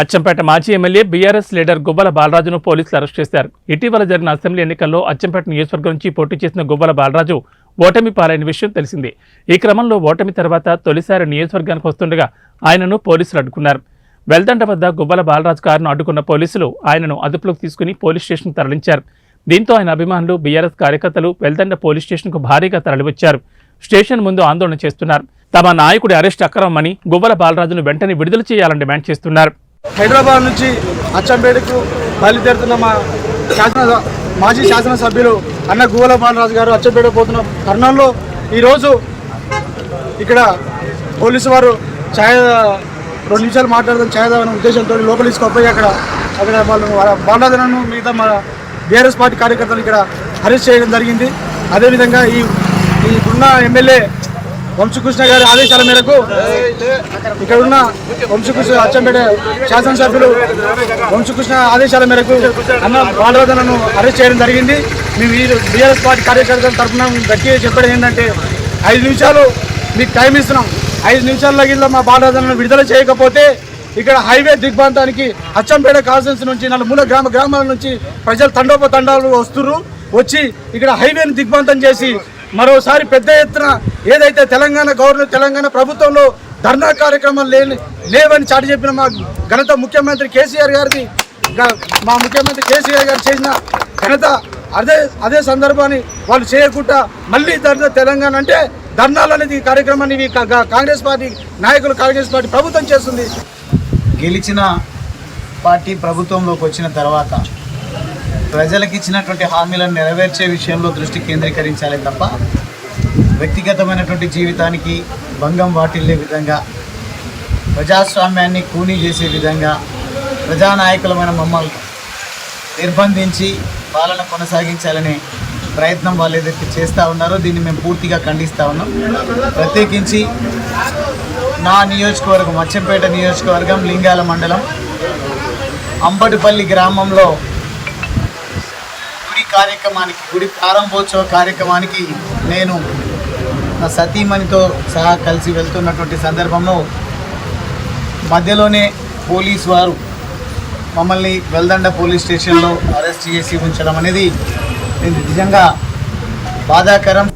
అచ్చంపేట మాజీ MLA BRS leader Gubbala బాలరాజును పోలీసులు అరెస్ట్ చేశారు. ఇటీవల జరిగిన అసెంబ్లీ ఎన్నికల్లో అచ్చంపేట నియోజకవర్గం నుంచి పోటీ చేసిన గుబ్బల బాలరాజు ఓటమి పాలైన విషయం తెలిసిందే. ఈ క్రమంలో ఓటమి తర్వాత తొలిసారి నియోజకవర్గానికి వస్తుండగా ఆయనను పోలీసులు అడ్డుకున్నారు. వెల్దండ వద్ద గుబ్బల బాలరాజు కారును అడ్డుకున్న పోలీసులు ఆయనను అదుపులోకి తీసుకుని పోలీస్ స్టేషన్ తరలించారు. దీంతో ఆయన అభిమానులు బీఆర్ఎస్ కార్యకర్తలు వెల్దండ పోలీస్ స్టేషన్కు భారీగా తరలివచ్చారు. స్టేషన్ ముందు ఆందోళన చేస్తున్నారు. తమ నాయకుడి అరెస్ట్ అక్రమమని గువ్వల బాలరాజును వెంటనే విడుదల చేయాలని డిమాండ్ చేస్తున్నారు. హైదరాబాద్ నుంచి అచ్చంపేటకు బయలుదేరుతున్న మా శాసన మాజీ శాసనసభ్యులు అన్న గువ్వల బాలరాజు గారు అచ్చంపేట పోతున్న తరుణంలో ఈరోజు ఇక్కడ పోలీసు వారు ఛాయ రెండు నిమిషాలు మాట్లాడదాం ఛాయదామనే ఉద్దేశంతో లోపలి తీసుకుపోయి అక్కడ అక్కడ వాళ్ళు వాళ్ళ బాలరాజులను మిగతా మా బీఆర్ఎస్ పార్టీ కార్యకర్తలు ఇక్కడ అరెస్ట్ చేయడం జరిగింది. అదేవిధంగా ఈ ఈ ఉన్న ఎమ్మెల్యే వంశకృష్ణ గారి ఆదేశాల మేరకు ఇక్కడ ఉన్న వంశకృష్ణ అచ్చంపేట శాసనసభ్యులు వంశకృష్ణ ఆదేశాల మేరకు అన్న బాలరాధనను అరెస్ట్ చేయడం జరిగింది. మేము ఈ బీఆర్ఎస్ పార్టీ కార్యకర్తల తరఫున గట్టిగా చెప్పడం ఏంటంటే ఐదు నిమిషాలు మీకు టైం ఇస్తున్నాం. ఐదు నిమిషాల గిల్ల మా బాలరాధనను విడుదల చేయకపోతే ఇక్కడ హైవే దిగ్బాంతానికి అచ్చంపేట కాన్సెన్స్ నుంచి నలుమూల గ్రామ గ్రామాల నుంచి ప్రజలు తండోపతండాలు వస్తుర్రు. వచ్చి ఇక్కడ హైవేని దిగ్బంధం చేసి మరోసారి పెద్ద ఎత్తున ఏదైతే తెలంగాణ గవర్నర్ తెలంగాణ ప్రభుత్వంలో ధర్నా కార్యక్రమాలు లేని లేవని చాటి చెప్పిన మా ఘనత ముఖ్యమంత్రి కేసీఆర్ గారిది గ- మా ముఖ్యమంత్రి కేసీఆర్ గారు చేసిన ఘనత అదే అదే సందర్భాన్ని వాళ్ళు చేయకుండా మళ్ళీ ధర్నా తెలంగాణ అంటే ధర్నాలు అనేది కార్యక్రమాన్ని కాంగ్రెస్ పార్టీ నాయకులు కాంగ్రెస్ పార్టీ ప్రభుత్వం చేస్తుంది. గెలిచిన పార్టీ ప్రభుత్వంలోకి వచ్చిన తర్వాత ప్రజలకు ఇచ్చినటువంటి హామీలను నెరవేర్చే విషయంలో దృష్టి కేంద్రీకరించాలి తప్ప వ్యక్తిగతమైనటువంటి జీవితానికి భంగం వాటిల్లే విధంగా ప్రజాస్వామ్యాన్ని కూనీ చేసే విధంగా ప్రజానాయకులమైన మమ్మల్ని నిర్బంధించి పాలన కొనసాగించాలనే ప్రయత్నం వాళ్ళు ఏదైతే చేస్తూ ఉన్నారో దీన్ని మేము పూర్తిగా ఖండిస్తూ ఉన్నాం. ప్రత్యేకించి నా నియోజకవర్గం అచ్చంపేట నియోజకవర్గం లింగాల మండలం అంబటిపల్లి గ్రామంలో కార్యక్రమానికి గుడి ప్రారంభోత్సవ కార్యక్రమానికి నేను నా సతీమణితో సహా కలిసి వెళ్తున్నటువంటి సందర్భంలో మధ్యలోనే పోలీస్ వారు మమ్మల్ని వెల్దండ పోలీస్ స్టేషన్లో అరెస్ట్ చేసి ఉంచడం అనేది నేను నిజంగా బాధాకరం.